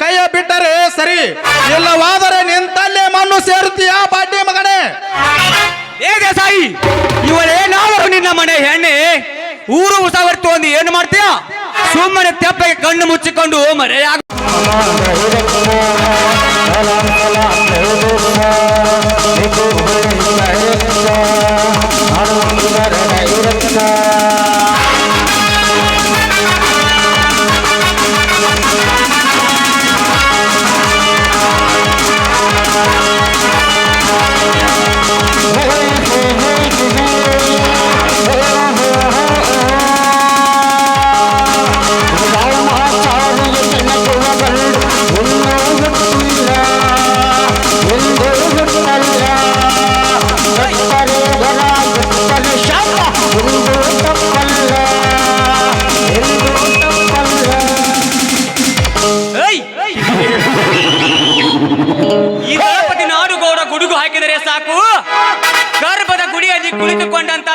ಕೈಯ ಬಿಟ್ಟರೆ ಸರಿ. ಇಲ್ಲವಾದರೆ ನಿಂತಲ್ಲೇ ಮಣ್ಣು ಸೇರುತ್ತೀಯ ಪಾಟಿ ಮಗನೇ. ಏ ದೇಸಾಯಿ ಇವಳೇನಾದರೂ ನಿನ್ನ ಮನೆ ಹೆಣ್ಣೆ. ಊರು ಉಸಾವರ್ತು ಒಂದು ಏನು ಮಾಡ್ತೀಯ? ಸುಮ್ಮನೆ ತೆಪ್ಪಗೆ ಕಣ್ಣು ಮುಚ್ಚಿಕೊಂಡು ಮರೆಯಾಗ!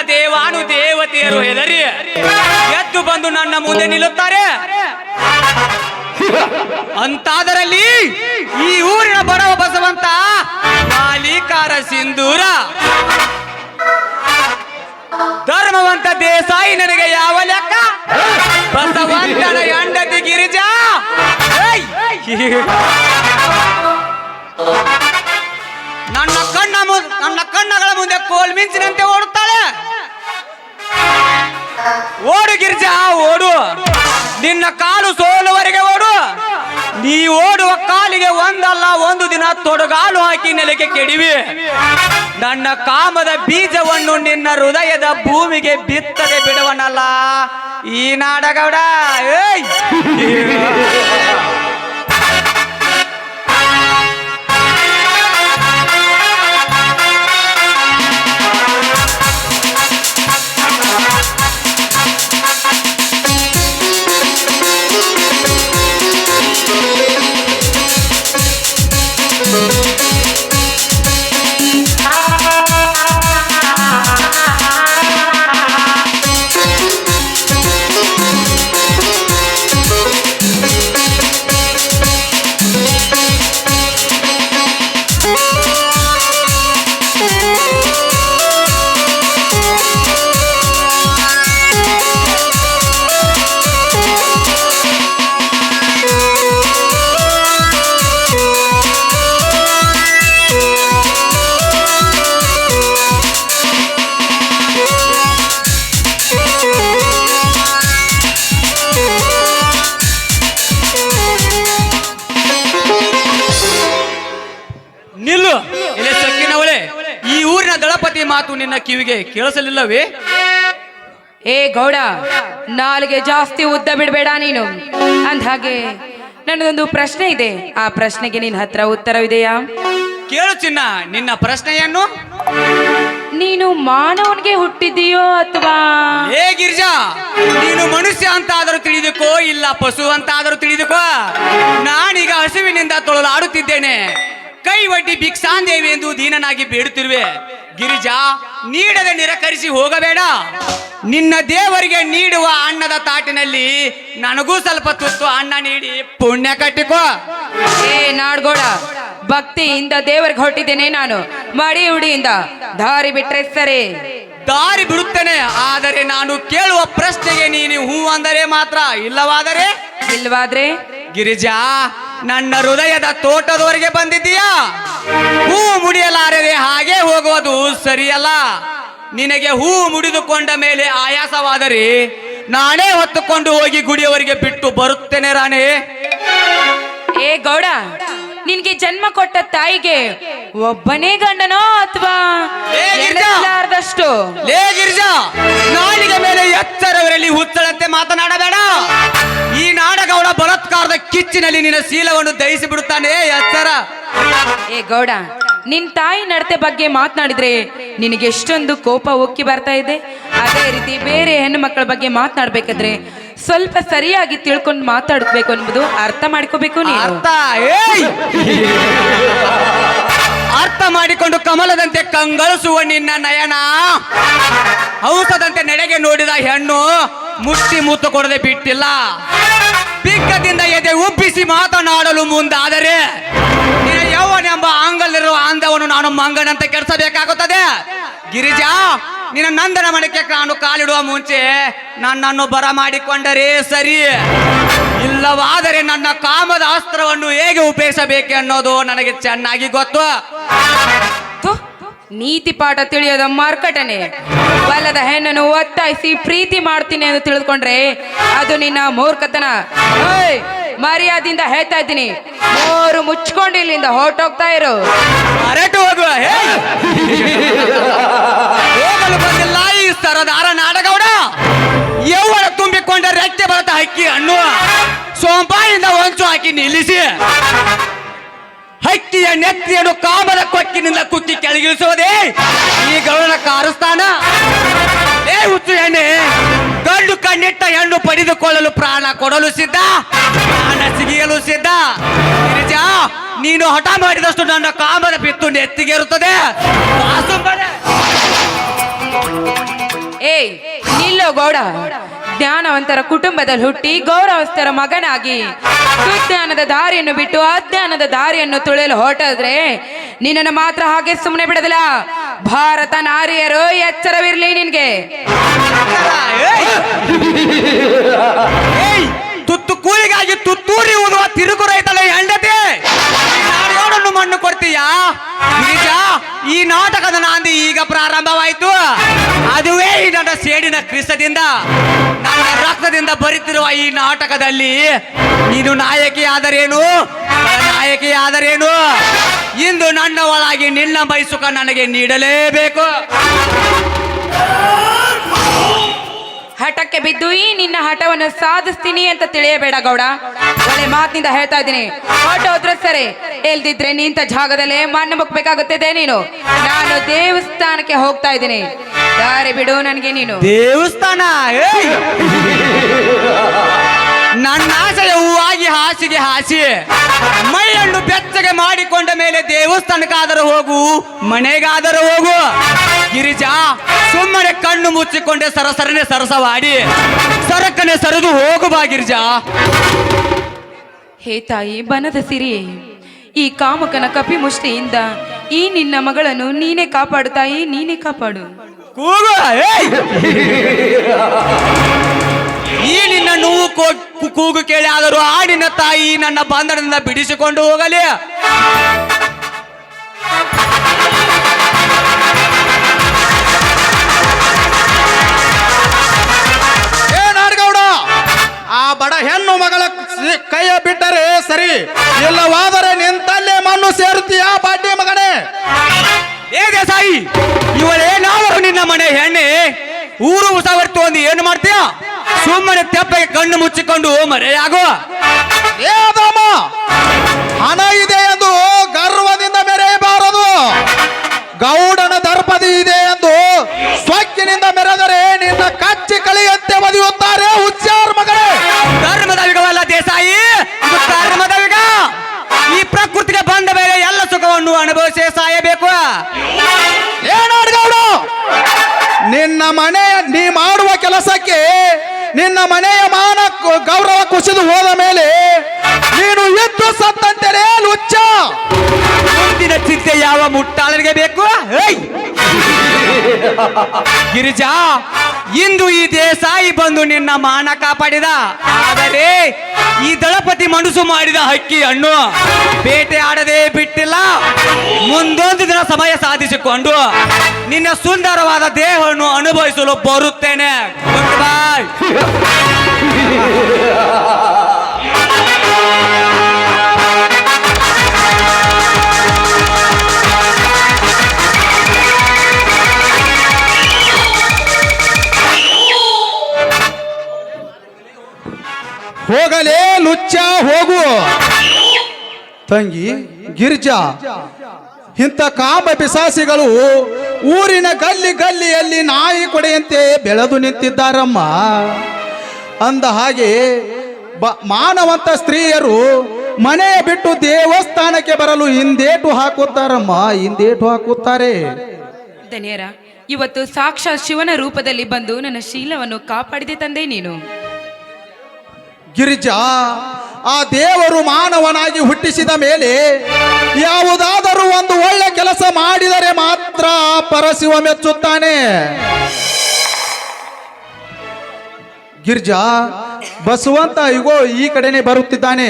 ದೇವಾನು ದೇವತೆಯರು ಹೆದರಿ ಎದ್ದು ಬಂದು ನನ್ನ ಮುಂದೆ ನಿಲ್ಲುತ್ತಾರೆ. ಅಂತಾದರಲ್ಲಿ ಈ ಊರಿನ ಬಡವ ಬಸವಂತ ಮಾಲೀಕಾರ ಸಿಂಧೂರ. ಧರ್ಮವಂತ ದೇಸಾಯಿ ನನಗೆ ಯಾವ ಲೆಕ್ಕ? ಬಸವಂತನ ಹೆಂಡತಿ ಗಿರಿಜಾ! ನನ್ನ ಕಣ್ಣ ನನ್ನ ಕಣ್ಣಗಳ ಮುಂದೆ ಕೋಲ್ ಮಿಂಚಿನಂತೆ ಓಡುತ್ತಾಳೆ ಓಡು ಗಿರ್ಜಾ, ಓಡು. ನಿನ್ನ ಕಾಲು ಸೋಲುವರೆಗೆ ಓಡು. ನೀ ಓಡುವ ಕಾಲಿಗೆ ಒಂದಲ್ಲ, ಒಂದು ದಿನ ತೊಡಗಾಲು ಹಾಕಿ ನೆಲೆಗೆ ಕೆಡಿವಿ. ನನ್ನ ಕಾಮದ ಬೀಜವನ್ನು ನಿನ್ನ ಹೃದಯದ ಭೂಮಿಗೆ ಬಿತ್ತದೆ ಬಿಡುವನಲ್ಲ. ಈ ನಾಡಗೌಡ ಏಯ್. ಕಿವಿಗೆ ಕೇಳಿಸಲಿಲ್ಲವೇ? ಏ ಗೌಡ ನಾಲ್ಗೆ ಜಾಸ್ತಿ ಉದ್ದ ಬಿಡಬೇಡ ನೀನು. ಅಂದ ಹಾಗೆ ನನಗೊಂದು ಪ್ರಶ್ನೆ ಇದೆ. ಆ ಪ್ರಶ್ನೆಗೆ ನಿನ್ನ ಹತ್ರ ಉತ್ತರವಿದೆಯಾ? ಕೇಳು ಚಿನ್ನ ನಿನ್ನ ಪ್ರಶ್ನೆಯನ್ನು. ನೀನು ಮಾನವನಿಗೆ ಹುಟ್ಟಿದೀಯೋ ಅಥವಾ? ಏ ಗಿರ್ಜಾ ನೀನು ಮನುಷ್ಯ ಅಂತ ಆದರೂ ತಿಳಿದುಕೋ ಇಲ್ಲ ಪಶು ಅಂತ ಆದರೂ ತಿಳಿದುಕೋ. ನಾನೀಗ ಹಸುವಿನಿಂದ ತೊಳಲಾಡುತ್ತಿದ್ದೇನೆ. ಕೈ ಒಡ್ಡಿ ಭಿಕ್ಷಾಂದೇವಿ ಎಂದು ದೀನನಾಗಿ ಬೇಡುತ್ತಿರುವೆ. ಗಿರಿಜಾ ನೀಡದೆ ನಿರಾಕರಿಸಿ ಹೋಗಬೇಡ. ನಿನ್ನ ದೇವರಿಗೆ ನೀಡುವ ಅನ್ನದ ತಾಟಿನಲ್ಲಿ ನನಗೂ ಸ್ವಲ್ಪ ತುತ್ತು ಅನ್ನ ನೀಡಿ ಪುಣ್ಯ ಕಟ್ಟಿಕೋ. ಏ ನಾಡ್ಗೋಡ ಭಕ್ತಿಯಿಂದ ದೇವರಿಗೆ ಹೊರಟಿದ್ದೇನೆ ನಾನು. ಮಡಿ ಉಡಿಯಿಂದ ದಾರಿ ಬಿಟ್ರೆ ಸರಿ. ದಾರಿ ಬಿಡುತ್ತೇನೆ ಆದರೆ ನಾನು ಕೇಳುವ ಪ್ರಶ್ನೆಗೆ ನೀನು ಹೂ ಅಂದರೆ ಮಾತ್ರ ಇಲ್ಲವಾದರೆ? ಇಲ್ವಾದ್ರೆ ಗಿರಿಜಾ ನನ್ನ ಹೃದಯದ ತೋಟದವರೆಗೆ ಬಂದಿದ್ದೀಯಾ? ಹೂ ಮುಡಿಯಲಾರದೆ ಹಾಗೆ ಹೋಗುವುದು ಸರಿಯಲ್ಲ. ನಿನಗೆ ಹೂ ಮುಡಿದುಕೊಂಡ ಮೇಲೆ ಆಯಾಸವಾದರೆ ನಾನೇ ಹೊತ್ತುಕೊಂಡು ಹೋಗಿ ಗುಡಿಯವರಿಗೆ ಬಿಟ್ಟು ಬರುತ್ತೇನೆ ರಾಣಿ. ಏ ಗೌಡ ನಿನ್ಗೆ ಜನ್ಮ ಕೊಟ್ಟ ತಾಯಿಗೆ ಒಬ್ಬನೇ ಗಂಡನೋ ಅಥವಾ ಗಿರಿಜಾ! ಎಣಿಸಲಾರದಷ್ಟು ಲೇ ಗಿರಿಜಾ ನಾಲಿಗೆ ಮೇಲೆ ಎಚ್ಚರವಿರಲಿ ಹುಚ್ಚಳಂತೆ ಮಾತನಾಡಬೇಡ. ಈ ನಾಡಗೌಡ ಬಲತ್ಕಾರದ ಕಿಚ್ಚಿನಲ್ಲಿ ನಿನ್ನ ಶೀಲವನ್ನು ದಹಿಸಿ ಬಿಡುತ್ತಾನೆ ಎಚ್ಚರ. ಏ ಗೌಡ ನಿನ್ ತಾಯಿ ನಡತೆ ಬಗ್ಗೆ ಮಾತನಾಡಿದ್ರೆ ನಿನಗೆ ಎಷ್ಟೊಂದು ಕೋಪ ಉಕ್ಕಿ ಬರ್ತಾ ಇದೆ. ಅದೇ ರೀತಿ ಬೇರೆ ಹೆಣ್ಣು ಮಕ್ಕಳ ಬಗ್ಗೆ ಮಾತನಾಡ್ಬೇಕಾದ್ರೆ ಸ್ವಲ್ಪ ಸರಿಯಾಗಿ ತಿಳ್ಕೊಂಡು ಮಾತಾಡ್ಬೇಕು ಅನ್ನೋದು ಅರ್ಥ ಮಾಡ್ಕೋಬೇಕು ನೀನು. ಅರ್ಥ ಏಯ್. ಅರ್ಥ ಮಾಡಿಕೊಂಡು ಕಮಲದಂತೆ ಕಂಗಳಿಸುವ ನಿನ್ನ ನಯನ. ಔಷಧಂತೆ ನಡೆಗೆ ನೋಡಿದ ಹೆಣ್ಣು ಮುಟ್ಟಿ ಮೂತು ಕೊಡದೆ ಬಿಟ್ಟಿಲ್ಲ. ಪಿಕ್ಕದಿಂದ ಎದೆ ಉಬ್ಬಿಸಿ ಮಾತನಾಡಲು ಮುಂದಾದರೆ ಅಂದವನ್ನು ಅಂತ ಮಂಗನಂತೆ ಕೆಡಿಸಬೇಕಾಗುತ್ತದೆ ಗಿರಿಜಾ ನಿನ್ನ ನಂದನ ಮನೆಗೆ ನಾನು ಕಾಲಿಡುವ ಮುಂಚೆ ನನ್ನನ್ನು ಬರ ಮಾಡಿಕೊಂಡರೆ ಸರಿ. ಇಲ್ಲವಾದರೆ ನನ್ನ ಕಾಮದ ಅಸ್ತ್ರವನ್ನು ಹೇಗೆ ಉಪಯೋಗಿಸಬೇಕು ಅನ್ನೋದು ನನಗೆ ಚೆನ್ನಾಗಿ ಗೊತ್ತು. ನೀತಿ ಪಾಠ ತಿಳಿಯೋದ ಮಾರ್ಕಟನೆ. ಬಲದ ಹೆಣ್ಣನ್ನು ಒತ್ತಾಯಿಸಿ ಪ್ರೀತಿ ಮಾಡ್ತೀನಿ ಅಂತ ತಿಳಿದುಕೊಂಡ್ರೆ ಅದು ನಿನ್ನ ಮೂರ್ಖತನ. ಮರ್ಯಾದಿಂದ ಹೇಳ್ತಾ ಇದ್ದೀನಿ. ಮೂರು ಮುಚ್ಕೊಂಡು ಇಲ್ಲಿಂದ ಹೊರಟೋಗ್ತಾ ಇರು. ಹೋಗುವ ಹೇ! ಹೋಗಲು ಬಂದಿಲ್ಲ ಈ ಸರದಾರ ನಾಡಗೌಡ. ಯೌವನ ತುಂಬಿಕೊಂಡ ರೆಕ್ಕೆ ಬರತ ಹಕ್ಕಿ ಹಣ್ಣು. ಸೋಂಪಾಯಿಂದ ಹೊಂಚು ಹಾಕಿ ನಿಲ್ಲಿಸಿ. ಹಕ್ಕಿಯ ನೆತ್ತಿಯನ್ನು ಕಾಮದ ಕೊಕ್ಕಿನಿಂದ ಕುಕ್ಕಿ ಕೆಳಗಿಳಿಸುವುದೇ ಈ ಗೌಡನ ಕಾರಸ್ಥಾನ. ಏ, ಹುಚ್ಚು ಎಣ್ಣೆ ಗಂಡು ಕಣ್ಣಿಟ್ಟ ಹೆಣ್ಣು ಪಡೆದುಕೊಳ್ಳಲು ಪ್ರಾಣ ಕೊಡಲು ಸಿದ್ಧ ಪ್ರಾಣ ಸಿಗಿಯಲು ಸಿದ್ಧ ನೀನು ಹಠ ಮಾಡಿದಷ್ಟು ನನ್ನ ಕಾಮನ ಬಿತ್ತು ನೆತ್ತಿಗೇರುತ್ತದೆ. ಇರುತ್ತದೆ ಏಯ್ ನಿಲ್ಲೋ ಗೌಡ. ಜ್ಞಾನವಂತರ ಕುಟುಂಬದಲ್ಲಿ ಹುಟ್ಟಿ ಗೌರವಸ್ಥರ ಮಗನಾಗಿ ಸುಜ್ಞಾನದ ದಾರಿಯನ್ನು ಬಿಟ್ಟು ಅಜ್ಞಾನದ ದಾರಿಯನ್ನು ತುಳಿಯಲು ಹೊರಟದ್ರೆ ನಿನ್ನನ್ನು ಮಾತ್ರ ಹಾಗೆ ಸುಮ್ಮನೆ ಬಿಡದಿಲ್ಲ. ಭಾರತ ನಾರಿಯರು ಎಚ್ಚರವಿರಲಿ ನಿನ್ಗೆ! ತುತ್ತು ಕೂಲಿಗಾಗಿ ತುತ್ತೂರಿ ಊದುವ ತಿರುಗುರೈತಲ್ಲ ಹೆಂಡತಿ. ಮಣ್ಣು ಕೊಡ್ತೀಯಾ? ನಿಜ? ಈ ನಾಟಕದ ನಾಂದಿ ಈಗ ಪ್ರಾರಂಭವಾಯಿತು. ಅದುವೇ ಈ ನನ್ನ ಸೇಡಿನ ಕ್ರಿಸ್ತದಿಂದ, ನನ್ನ ರಕ್ತದಿಂದ ಬರುತ್ತಿರುವ ಈ ನಾಟಕದಲ್ಲಿ ನೀನು ನಾಯಕಿ ಆದರೇನು ನಾಯಕಿ ಆದರೇನು ಇಂದು ನನ್ನ ಒಳಗೆ ನಿನ್ನ ಬಯಸುಕ ನನಗೆ ನೀಡಲೇಬೇಕು. ಹಠಕ್ಕೆ ಬಿದ್ದು, ಈ ನಿನ್ನ ಹಠವನ್ನು ಸಾಧಿಸ್ತೀನಿ ಅಂತ ತಿಳಿಯಬೇಡ ಗೌಡ. ಒಳ್ಳೆ ಮಾತಿನಿಂದ ಹೇಳ್ತಾ ಇದ್ದೀನಿ. ಹೊರಟೋದ್ರೆ ಸರಿ ಎಲ್ದಿದ್ರೆ ನಿಂತ ಜಾಗದಲ್ಲೇ ಮಣ್ಣು ಮುಕ್ಬೇಕಾಗುತ್ತದೆ ನೀನು. ನಾನು ದೇವಸ್ಥಾನಕ್ಕೆ ಹೋಗ್ತಾ ಇದ್ದೀನಿ. ದಾರಿ ಬಿಡು ನನಗೆ ನೀನು. ದೇವಸ್ಥಾನ? ನನ್ನ ಆಸೆಯ ಹೂವಾಗಿ ಹಾಸಿಗೆ ಹಾಸಿ ಮೈಯನ್ನು ಬೆಚ್ಚಗೆ ಮಾಡಿಕೊಂಡ ಮೇಲೆ ದೇವಸ್ಥಾನಕ್ಕಾದರೂ ಹೋಗು, ಮನೆಗಾದರೂ ಹೋಗು. ಗಿರಿಜಾ ಸುಮ್ಮನೆ ಕಣ್ಣು ಮುಚ್ಚಿಕೊಂಡೆ ಸರಸರನೆ ಸರಸವಾಡಿ. ಸರಕನೆ ಸರಿದು ಹೋಗು ಬಾ ಗಿರಿಜಾ. ಹೇ ತಾಯಿ ಬನದ ಸಿರಿ ಈ ಕಾಮಕನ ಕಪಿ ಮುಷ್ಟಿಯಿಂದ ಈ ನಿನ್ನ ಮಗಳನ್ನು ನೀನೇ ಕಾಪಾಡು ತಾಯಿ ನೀನೇ ಕಾಪಾಡು. ಕೂಗು! ಈ ನಿನ್ನ ನೋವು ಕೂಗು ಕೇಳಿ ಆದರೂ ಆ ನಿನ್ನ ತಾಯಿ ನನ್ನ ಬಂಧನದಿಂದ ಬಿಡಿಸಿಕೊಂಡು ಹೋಗಲಿ. ಹೆಣ್ಣು ಮಗಳ ಕೈಯ ಬಿಟ್ಟರೆ ಸರಿ. ಇಲ್ಲವಾದರೆ ನಿಂತಲ್ಲೇ ಮಣ್ಣು ಸೇರುತ್ತೀಯ ಪಾಟಿ ಮಗನೇ? ಏ ದೇಸಾಯಿ ಇವಳೇನಾದರೂ ನಿನ್ನ ಮನೆ ಹೆಣ್ಣೆ. ಊರು ಉಸಾವರ್ತು ಒಂದು ಏನು ಮಾಡ್ತೀಯ? ಸುಮ್ಮನೆ ತೆಪ್ಪಗೆ ಕಣ್ಣು ಮುಚ್ಚಿಕೊಂಡು ಮರೆಯಾಗು. ಗಿರಿಜಾ, ಇಂದು ಈ ದೇಸಾಯಿ ಬಂದು ನಿನ್ನ ಮಾನ ಕಾಪಾಡಿದ. ಆದರೆ ಈ ದಳಪತಿ ಮನಸ್ಸು ಮಾಡಿದ ಹಕ್ಕಿ ಹಣ್ಣು ಬೇಟೆ ಆಡದೆ ಬಿಟ್ಟಿಲ್ಲ. ಮುಂದೊಂದು ದಿನ ಸಮಯ ಸಾಧಿಸಿಕೊಂಡು ನಿನ್ನ ಸುಂದರವಾದ ದೇಹವನ್ನು ಅನುಭವಿಸಲು ಬರುತ್ತೇನೆ. ಗುಡ್ ಬಾಯ್ ಹೋಗಲೇ ಲುಚ್ಚ ಹೋಗು. ತಂಗಿ, ಗಿರ್ಜಾ, ಇಂಥ ಕಾಮ ಪಿಸಾಸಿಗಳು ಊರಿನ ಗಲ್ಲಿ ಗಲ್ಲಿಯಲ್ಲಿ ನಾಯಿ ಕೊಡೆಯಂತೆ ಬೆಳೆದು ನಿಂತಿದ್ದಾರಮ್ಮ. ಅಂದ ಹಾಗೆ ಬ ಮಾನವಂತ ಸ್ತ್ರೀಯರು ಮನೆ ಬಿಟ್ಟು ದೇವಸ್ಥಾನಕ್ಕೆ ಬರಲು ಹಿಂದೇಟು ಹಾಕುತ್ತಾರಮ್ಮ, ಹಿಂದೇಟು ಹಾಕುತ್ತಾರೆ. ಇವತ್ತು ಸಾಕ್ಷಾತ್ ಶಿವನ ರೂಪದಲ್ಲಿ ಬಂದು ನನ್ನ ಶೀಲವನ್ನು ಕಾಪಾಡಿದೆ ತಂದೆ ನೀನು. ಗಿರಿಜಾ, ಆ ದೇವರು ಮಾನವನಾಗಿ ಹುಟ್ಟಿಸಿದ ಮೇಲೆ ಯಾವುದಾದರೂ ಒಂದು ಒಳ್ಳೆ ಕೆಲಸ ಮಾಡಿದರೆ ಮಾತ್ರ ಪರಶಿವ ಮೆಚ್ಚುತ್ತಾನೆ. ಗಿರ್ಜಾ, ಬಸವಂತ ಇಗೋ, ಈ ಕಡೆನೆ ಬರುತ್ತಿದ್ದಾನೆ.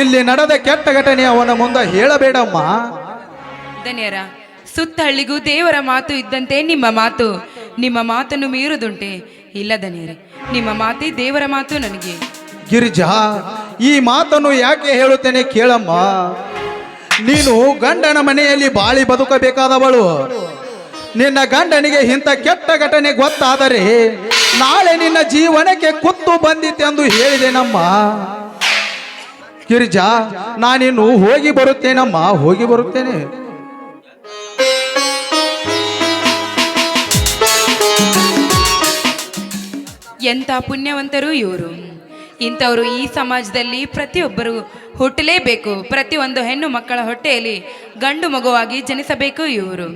ಇಲ್ಲಿ ನಡೆದ ಕೆಟ್ಟ ಘಟನೆ ಅವನ ಮುಂದೆ ಹೇಳಬೇಡಮ್ಮ. ಧನ್ಯರ ಸುತ್ತಹಳ್ಳಿಗೂ ದೇವರ ಮಾತು ಇದ್ದಂತೆ ನಿಮ್ಮ ಮಾತು, ನಿಮ್ಮ ಮಾತನ್ನು ಮೀರುದುಂಟೆ. ಇಲ್ಲ ಧನ್ಯರೇ, ನಿಮ್ಮ ಮಾತೇ ದೇವರ ಮಾತು ನನಗೆ. ಗಿರಿಜಾ, ಈ ಮಾತನ್ನು ಯಾಕೆ ಹೇಳುತ್ತೇನೆ ಕೇಳಮ್ಮ? ನೀನು ಗಂಡನ ಮನೆಯಲ್ಲಿ ಬಾಳಿ ಬದುಕಬೇಕಾದವಳು. ನಿನ್ನ ಗಂಡನಿಗೆ ಇಂಥ ಕೆಟ್ಟ ಘಟನೆ ಗೊತ್ತಾದರೆ ನಾಳೆ ನಿನ್ನ ಜೀವನಕ್ಕೆ ಕುತ್ತು ಬಂದಿತ್ತೆಂದು ಹೇಳಿದೆನಮ್ಮ. ಗಿರಿಜಾ, ನಾನಿನ್ನು ಹೋಗಿ ಬರುತ್ತೇನಮ್ಮ? ಹೋಗಿ ಬರುತ್ತೇನೆ. ಎಂಥ ಪುಣ್ಯವಂತರು ಇವರು. ಇಂಥವರು ಈ ಸಮಾಜದಲ್ಲಿ ಪ್ರತಿಯೊಬ್ಬರು ಹುಟ್ಟಲೇಬೇಕು. ಪ್ರತಿಯೊಂದು ಹೆಣ್ಣು ಮಕ್ಕಳ ಹೊಟ್ಟೆಯಲ್ಲಿ ಗಂಡು ಮಗುವಾಗಿ ಜನಿಸಬೇಕು ಇವರು.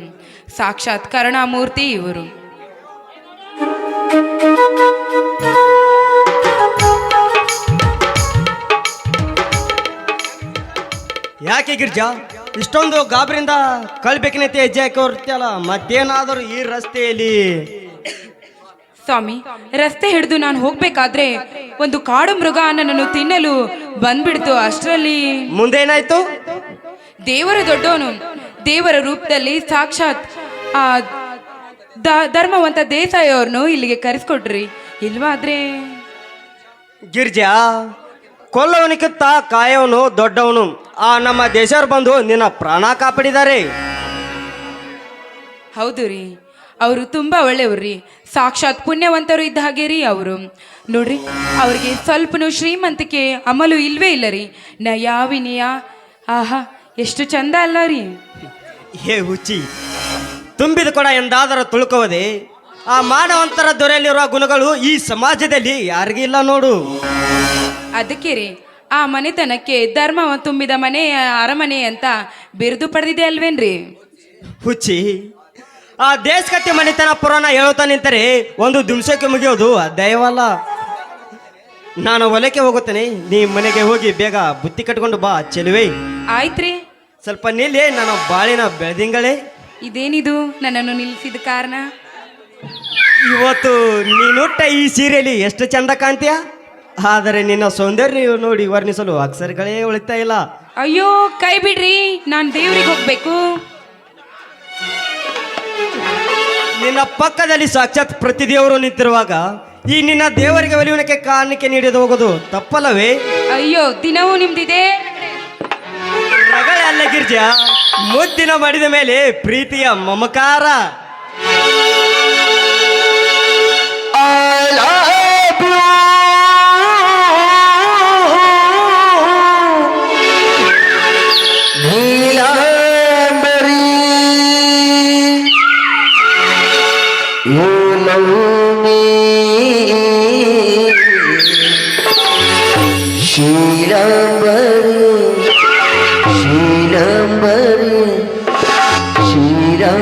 ಸಾಕ್ಷಾತ್ ಕರುಣಾಮೂರ್ತಿ ಇವರು. ಯಾಕೆ ಗಿರ್ಜಾ? ಇಷ್ಟೊಂದು ಗಾಬರಿಂದ ಕಳ್ಬೇಕಿನಂತೆ ಹೆಜ್ಜೆ ಹಾಕೋರ್ತಿಯಲ್ಲ ಮತ್ತೇನಾದರೂ ಈ ರಸ್ತೆಯಲ್ಲಿ ಸ್ವಾಮಿ ರಸ್ತೆ ಹಿಡಿದು ನಾನು ಹೋಗ್ಬೇಕಾದ್ರೆ ಒಂದು ಕಾಡು ಮೃಗ ನನ್ನನ್ನು ತಿನ್ನಲು ಬಂದ್ಬಿಡ್ತು ಅಷ್ಟರಲ್ಲಿ. ಮುಂದೇನಾಯ್ತು? ದೇವರ ದೊಡ್ಡವನು ದೇವರ ರೂಪದಲ್ಲಿ ಸಾಕ್ಷಾತ್ ಆ ಧರ್ಮವಂತ ದೇಸಾಯಿ ಅವ್ರನ್ನು ಇಲ್ಲಿಗೆ ಕರೆಸ್ಕೊಡ್ರಿ ಇಲ್ವಾದ್ರೆ? ಗಿರ್ಜಾ ಕೊಲ್ಲವನಿಗಿಂತ ಕಾಯವನು ದೊಡ್ಡವನು. ಆ ನಮ್ಮ ದೇಶವ್ರು ಬಂದು ನಿನ್ನ ಪ್ರಾಣ ಕಾಪಾಡಿದ್ದಾರೆ. ಹೌದು ರೀ. ಅವರು ತುಂಬಾ ರೀ ಸಾಕ್ಷಾತ್ ಪುಣ್ಯವಂತರು ಇದ್ದ ಹಾಗೆ ರೀ ಅವರು. ನೋಡ್ರಿ ಅವ್ರಿಗೆ ಸ್ವಲ್ಪನೂ ಶ್ರೀಮಂತಿಕೆ ಅಮಲು ಇಲ್ವೇ ಇಲ್ಲ ರೀ ನ ವಿನಯ ಆಹಾ ಎಷ್ಟು ಚಂದ ಅಲ್ಲ ರೀ. ಹೇ ಹುಚ್ಚಿ ತುಂಬಿದ ಕೊಡ ಎಂದಾದರೂ ತುಳುಕುವುದೇ. ಆ ಮಾನವಂತರ ದೊರೆಯಲ್ಲಿರುವ ಗುಣಗಳು ಈ ಸಮಾಜದಲ್ಲಿ ಯಾರಿಗಿಲ್ಲ ನೋಡು. ಅದಕ್ಕೆ ರೀ ಆ ಮನೆತನಕ್ಕೆ ಧರ್ಮ ತುಂಬಿದ ಮನೆ ಅರಮನೆ ಅಂತ ಬಿರುದು ಪಡೆದಿದೆ ಅಲ್ವೇನ್ರಿ? ಹುಚ್ಚಿ ಆ ದೇಶ ಕಟ್ಟಿ ಮನೆತನ ಪುರಾಣ ಹೇಳುತ್ತಾ ನಿಂತರೆ ಒಂದು ದಿವಸಕ್ಕೆ ಮುಗಿಯೋದು ದಯವಲ್ಲ ನಾನು ಹೊಲಕ್ಕೆ ಹೋಗುತ್ತೇನೆ ನೀ ಮನೆಗೆ ಹೋಗಿ ಬೇಗ ಬುತ್ತಿ ಕಟ್ಕೊಂಡು ಬಾ ಚೆಲುವೆ. ಆಯ್ತ್ರಿ. ಸ್ವಲ್ಪ ನಿಲ್ಲೇ ನಾನು ಬಾಳಿನ ಬೆಳೆದಿಂಗಳೇ. ಇದೇನಿದು? ನನ್ನನ್ನು ನಿಲ್ಲಿಸಿದ ಕಾರಣ? ಇವತ್ತು ನೀನುಟ್ಟ ಈ ಸೀರೆಯಲ್ಲಿ ಎಷ್ಟು ಚಂದ ಕಾಣ್ತೀಯ? ಆದರೆ ನಿನ್ನ ಸೌಂದರ್ಯ ನೋಡಿ ವರ್ಣಿಸಲು ಅಕ್ಷರಗಳೇ ಉಳಿತಾ ಇಲ್ಲ. ಅಯ್ಯೋ ಕೈ ಬಿಡ್ರಿ. ನಾನು ದೇವ್ರಿಗೆ ಹೋಗ್ಬೇಕು. ನಿನ್ನ ಪಕ್ಕದಲ್ಲಿ ಸಾಕ್ಷಾತ್ ಪ್ರತಿದೇವರು ನಿಂತಿರುವಾಗ ಈ ನಿನ್ನ ದೇವರಿಗೆ ಒಲಿಯುವನಕ್ಕೆ ಕಾರಣಕ್ಕೆ ನೀಡಿದ ಹೋಗೋದು ತಪ್ಪಲ್ಲವೇ? ಅಯ್ಯೋ ದಿನವೂ ನಿಮ್ದಿದೆ. ರಗಳ ಅಲ್ಲ ಗಿರ್ಜಾ ಮುದ್ದಿನ ಮಾಡಿದ ಮೇಲೆ ಪ್ರೀತಿಯ ಮಮಕಾರ. চিরা